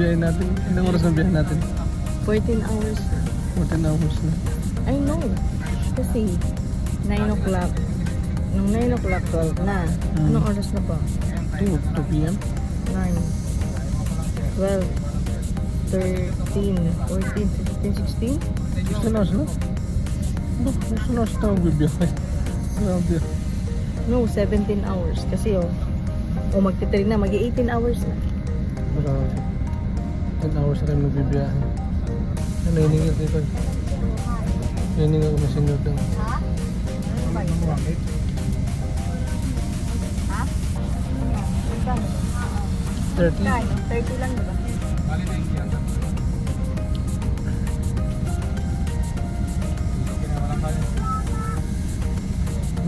biyahe natin. Ilang oras ng biyahe natin? 14 hours na. 14 hours na. I know. Kasi 9 o'clock. Nung 9 o'clock, 12 na. Hmm. Anong oras na ba? 2, 2 p.m. 9, 12, 13, 14, 15, 16? Gusto na na? Ba, gusto na oras na magbibiyahe. Grabe. No, 17 hours. Kasi oh, o magti-3 na, mag-18 hours na. Grabe. 10 hours na kayo magbibiyahe. Ano hiningal dito? Hiningal ko na senior daw. Thirty? 30 lang, diba?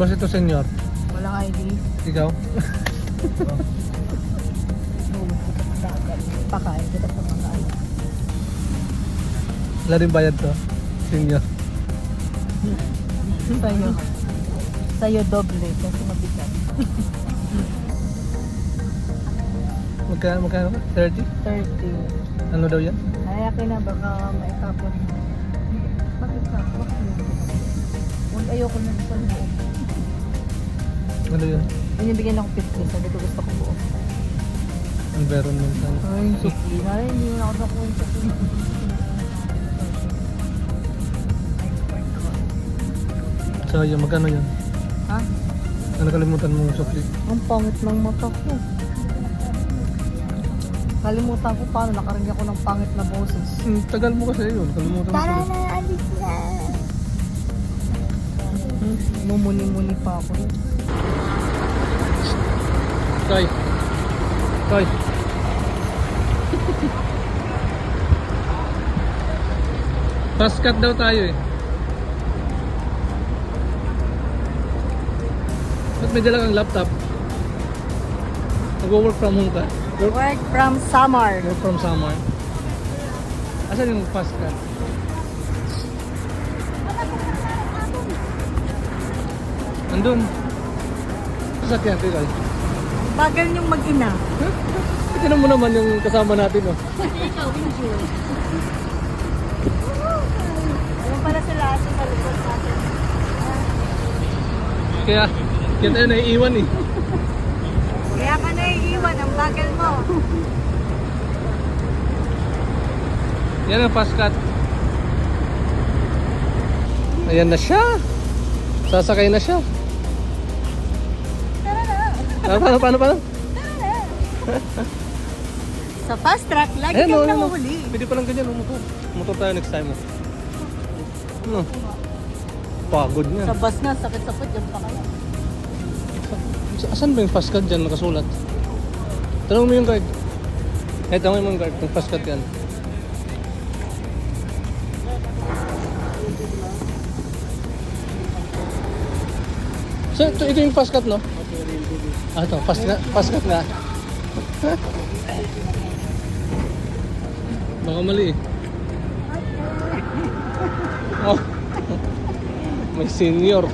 Boss ito senior. Walang ID. Ikaw? Pakain kita sa pakain. Wala rin bayad to. Senior. Sa'yo. Sa'yo doble kasi mabigat. Magkano, magkano ka? 30? 30. Ano daw yan? Ay, akin na baka maikapon. Bakit ka? Bakit? Huwag ayoko na sa buo. Ano yan? Ay, nabigyan ako 50. Sabi ko gusto ko buo. Environmental. Ay, sukli. Ay, hindi na ako nakuha yung sukli. Yun, magkano yan? Ha? Ano kalimutan mo sukli? Ang pangit ng mata ko. Kalimutan ko paano nakarinig ako ng pangit na boses. Hmm, tagal mo kasi yun. Kalimutan mo Tara na, alis na. Hmm, Mumuni-muni pa ako. Koy. Fast cut daw tayo eh. May dala kang laptop? Nag-work from home ka? Work, Work from Samar. work from somewhere? Asan yung fast cut? Andun. Sasakyan, Tikoy. Bagal niyong mag-ina. Tignan mo naman yung kasama natin oh. Ikaw, Winjur. Yung pala sila sa likod natin. Kaya, kaya tayo naiiwan eh. Kaya ka naiiwan, ang bagal mo. Yan ang cut. Ayan na siya. Sasakay na siya. Tara na. Ah, paano, paano, paano? Sa fast track, lagi Ayan, oh, kang ayan, oh. nahuhuli. Pwede pa lang ganyan, umuto. Umuto tayo next time. Oh. Ano? Pagod Sa niya. bus nga, sakit-sakit yung pa kaya. Sa- Asan ba yung fast cut dyan nakasulat? Tanong mo yung guard. Eh, tanong mo yung guard kung fast cut yan. So, ito, ito yung fast cut, no? Ah, ito. Fast, cut- fast cut nga. Baka mali eh. Oh. May senior.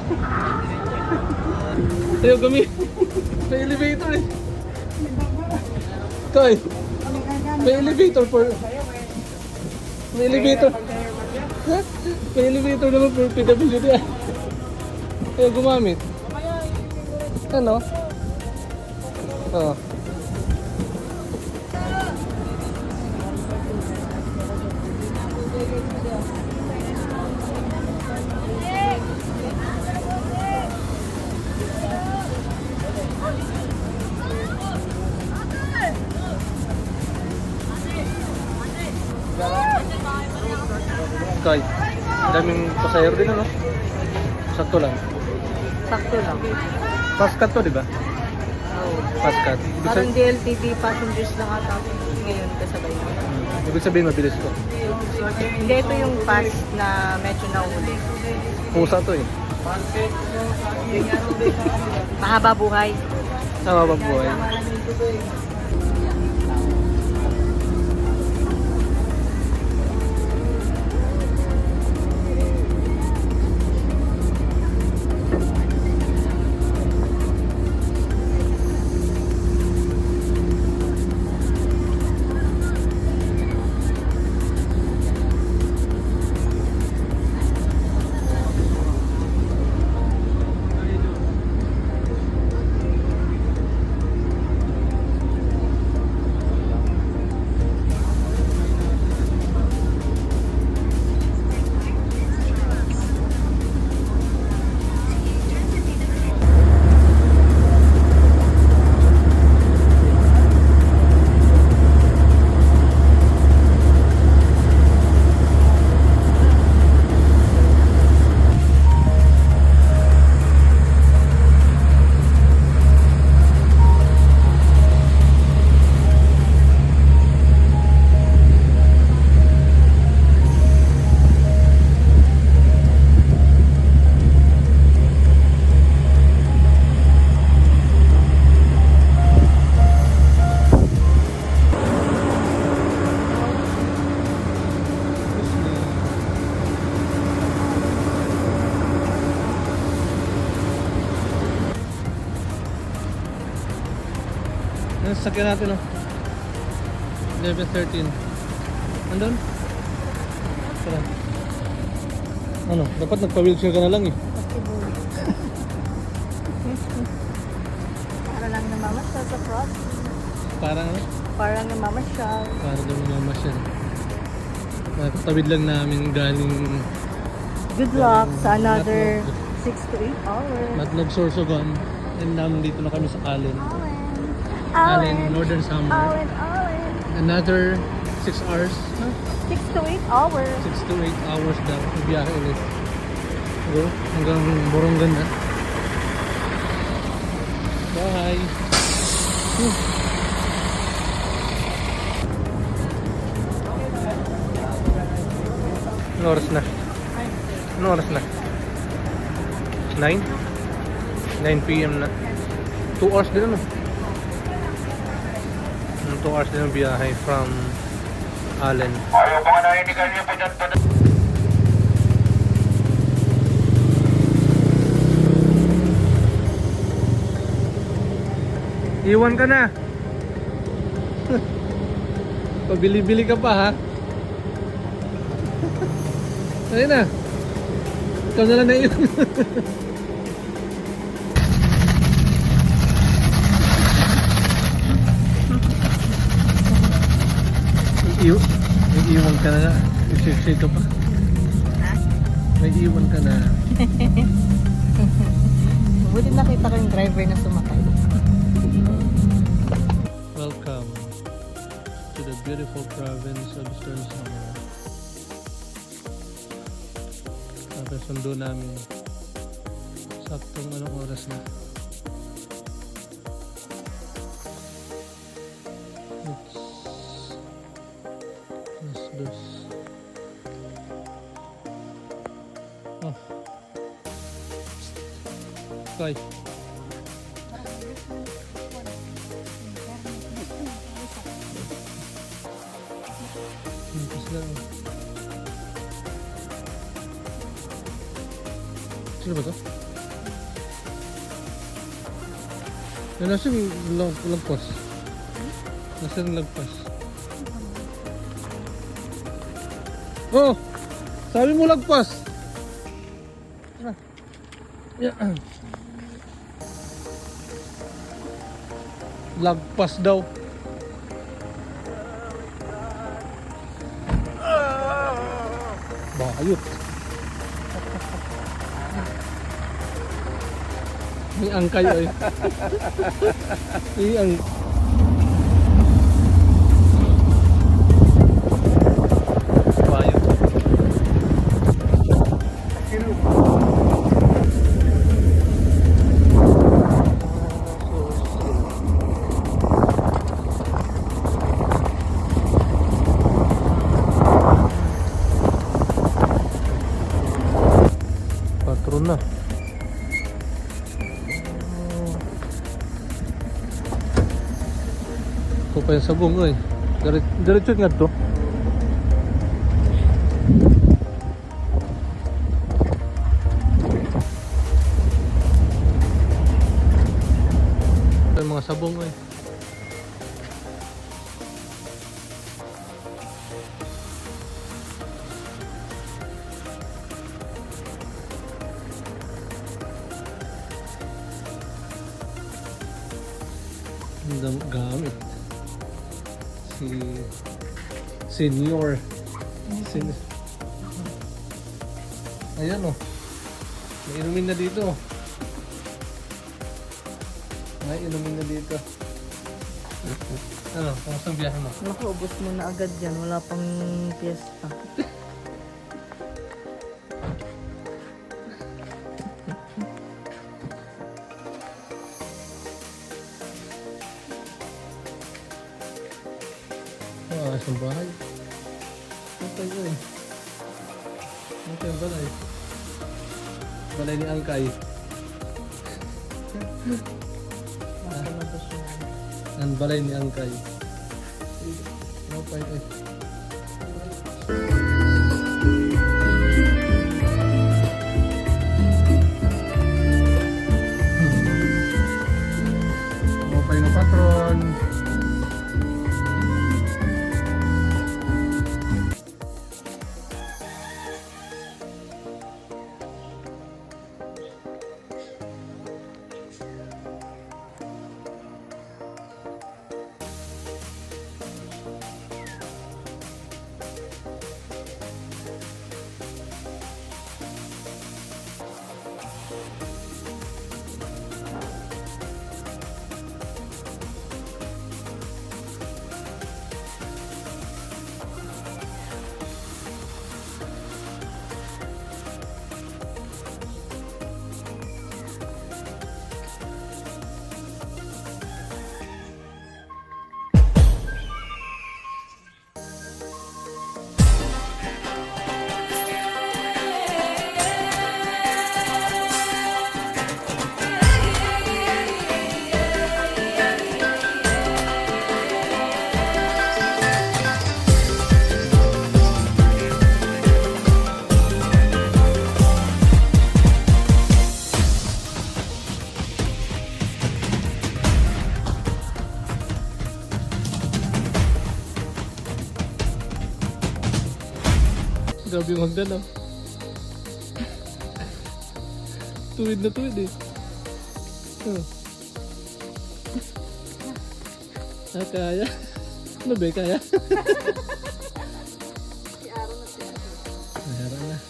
Tayo kami. May elevator eh. Koy. May elevator for... May elevator. May elevator naman for PWD. Kaya gumamit. Ano? Oo. Koy. Daming pasahero din ano? Sakto lang. Sakto lang. Fast cut to, di ba? Oh. Fast cut. Ibig, Parang sab- DLTV passengers lang ata ngayon kasabay mo. Hmm. Ibig sabihin mabilis to. Hindi, ito yung fast na medyo nahuli. Pusa to eh. Mahaba buhay. Sama ba buhay? Sasakyan natin oh? 11.13 Andun? Tara Ano? Dapat nagpa-wheelchair ka na lang eh. Para lang namamasyal sa cross. Parang ano? Parang namamasyal. Para daw namamasyal Nakatawid lang namin galing Good luck sa Not another long. 6 to 8 hours. Matnog Sorsogon and nandito na kami sa Allen Allen. Allen, Northern Summer Allen, Allen. Another 6 hours huh? 6 to 8 hours. 6 to 8 hours daw biyahe ulit Go, hanggang Borongan na Bye Whew. Ano oras na? Ano oras na? 9? 9 p.m. na 2 hours din ano? 2 hours din ang biyahe from Allen Ayaw nainigan niyo po dyan pa Iwan ka na. Pabili-bili ka pa ha. Ayun na. Ikaw na lang na iwan. Iiw may iwan ka na nga. Isip ka pa. Ha? May iwan ka na. Buti nakita ko yung driver na sumakay. Welcome to the beautiful province of Eastern Samar. Tapos sundo namin. Saktong anong oras na. Nasa yung lag lagpas? Nasa yung lagpas? Oh! Sabi mo lagpas! Tara. Yeah. Lagpas daw. Bayot. May angkay ay. May Ito pa yung sabong. Dire- Diretso nga to. Si Senior. Sen Ayan oh. May inumin na dito. May inumin na dito. Ano? Kamusta ang biyahe mo? Naku, ubos mo na agad yan. Wala pang piyesta. Ah, isang bahay. Okay ko eh. Okay, balay. Balay ni Angkay. Yun. Ang balay ni Angkay. Okay eh. Grabe yung hagdan ah. tuwid na tuwid eh. Oh. Ah, kaya. Ano ba, kaya? Si Aaron na si Aaron. Na.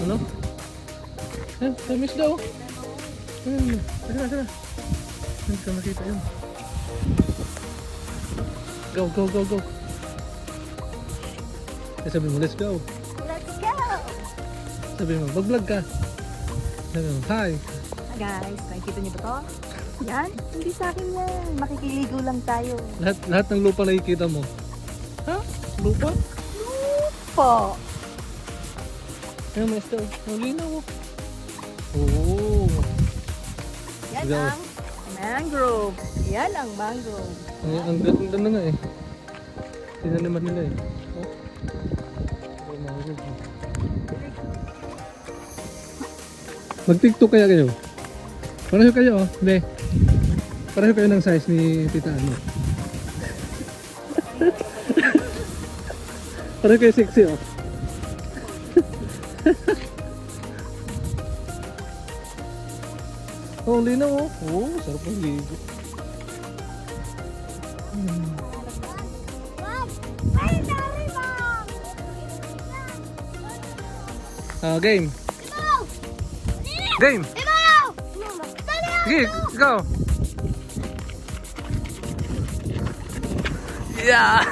Ano? Eh, tamis daw. Ayun, sige na. Hindi makita yun. Go, go, go, go. Eh, sabi mo, let's go. Let's go! Sabi mo, mag-vlog ka. Sabi mo, hi. Guys, nakikita niyo ba to? Yan, hindi sa akin yan. Makikiligo lang tayo. Lahat, lahat ng lupa nakikita mo. Ha? Lupa? Po! Ayun, may isda. Ang linaw. oh. Yan Go. ang mangrove. Yan ang mangrove. Ay, ang ganda na nga eh. Tinaniman nila eh. Oh. Ay, eh. Mag-tiktok kaya kayo? Pareho kayo oh. Hindi. Pareho kayo ng size ni Tita Ano. Pareho kayo sexy oh. ang linaw oh. Oh, sarap ng ligo. Ah, game. Game. Sige, go. Yeah.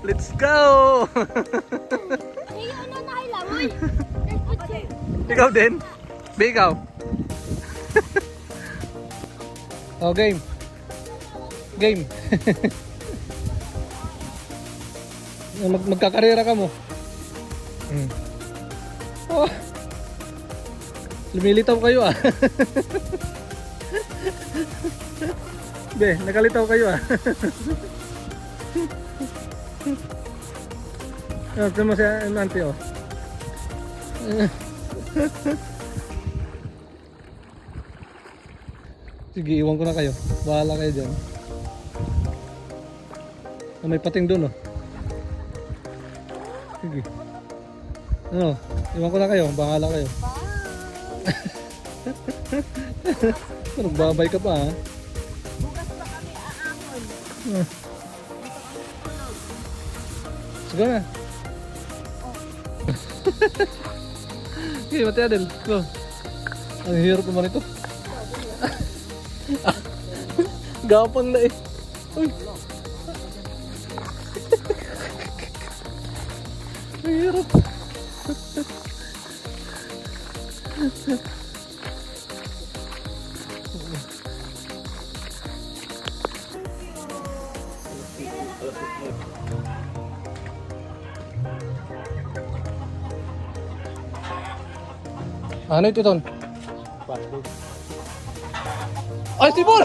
Let's go. ikaw din? Be ikaw. Oh, game. Game. Mag magkakarera ka mo. Hmm. Oh. Lumilitaw kayo ah. Be, nakalitaw kayo ah. Ito mo si Auntie oh. Sige, iwan ko na kayo. Bahala kayo dyan. Ah, may pating doon oh. Sige. Ano? Iwan ko na kayo. Bahala kayo. Nagbabay ka pa ha? Bukas pa kami aahon. Ah. Sige na. Okay, mati Adel. Go. Ang hirap naman ito. Gapang na eh. Uy. Ang hirap. Ano ito, Ton? Ay, sibol!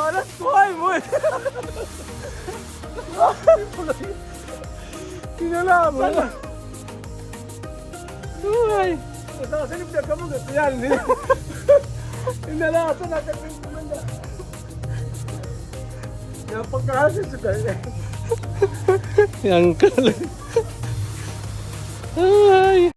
Alas buhay mo eh! Kinalaman na! Buhay! Nakasilip na ka mo, gato yan eh! Inalasan na ka kumanda! Yung pagkahasin sa kanya. Yang kalan. Ay!